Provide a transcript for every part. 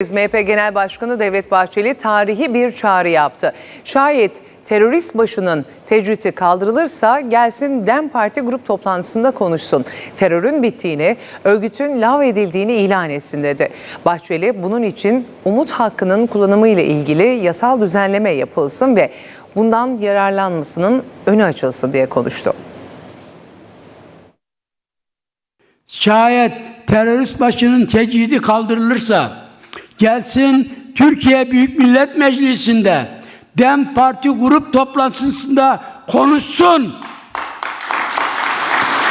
MHP Genel Başkanı Devlet Bahçeli tarihi bir çağrı yaptı. Şayet terörist başının tecriti kaldırılırsa gelsin DEM Parti grup toplantısında konuşsun. Terörün bittiğini, örgütün lav edildiğini ilan etsin dedi. Bahçeli bunun için umut hakkının kullanımı ile ilgili yasal düzenleme yapılsın ve bundan yararlanmasının önü açılsın diye konuştu. Şayet terörist başının tecridi kaldırılırsa gelsin Türkiye Büyük Millet Meclisi'nde DEM Parti grup toplantısında konuşsun.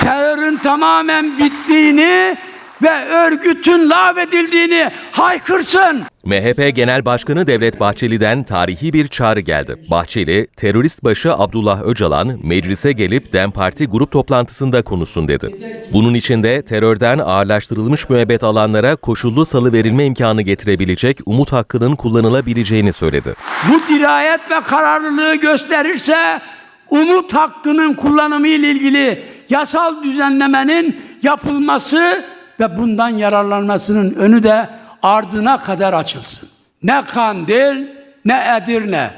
Terörün tamamen bittiğini ve örgütün lağvedildiğini haykırsın. MHP Genel Başkanı Devlet Bahçeli'den tarihi bir çağrı geldi. Bahçeli, terörist başı Abdullah Öcalan meclise gelip DEM Parti grup toplantısında konuşsun dedi. Bunun için de terörden ağırlaştırılmış müebbet alanlara koşullu salı verilme imkanı getirebilecek umut hakkının kullanılabileceğini söyledi. Bu dirayet ve kararlılığı gösterirse umut hakkının kullanımı ile ilgili yasal düzenlemenin yapılması ve bundan yararlanmasının önü de ardına kadar açılsın. Ne Kandil ne Edirne.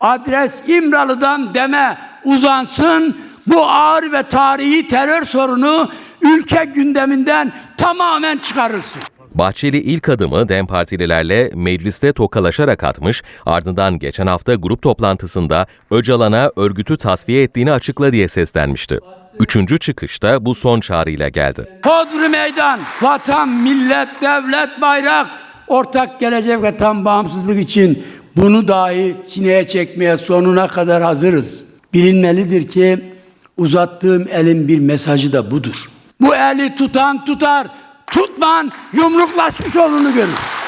Adres İmralı'dan deme uzansın. Bu ağır ve tarihi terör sorunu ülke gündeminden tamamen çıkarılsın. Bahçeli ilk adımı DEM Partililerle mecliste tokalaşarak atmış, ardından geçen hafta grup toplantısında Öcalan'a örgütü tasfiye ettiğini açıkla diye seslenmişti. Üçüncü çıkışta bu son çağrıyla geldi. Hodri meydan, vatan, millet, devlet, bayrak, ortak gelecek ve tam bağımsızlık için bunu dahi sineye çekmeye sonuna kadar hazırız. Bilinmelidir ki uzattığım elin bir mesajı da budur. Bu eli tutan tutar, tutman yumruklaşmış olduğunu görür.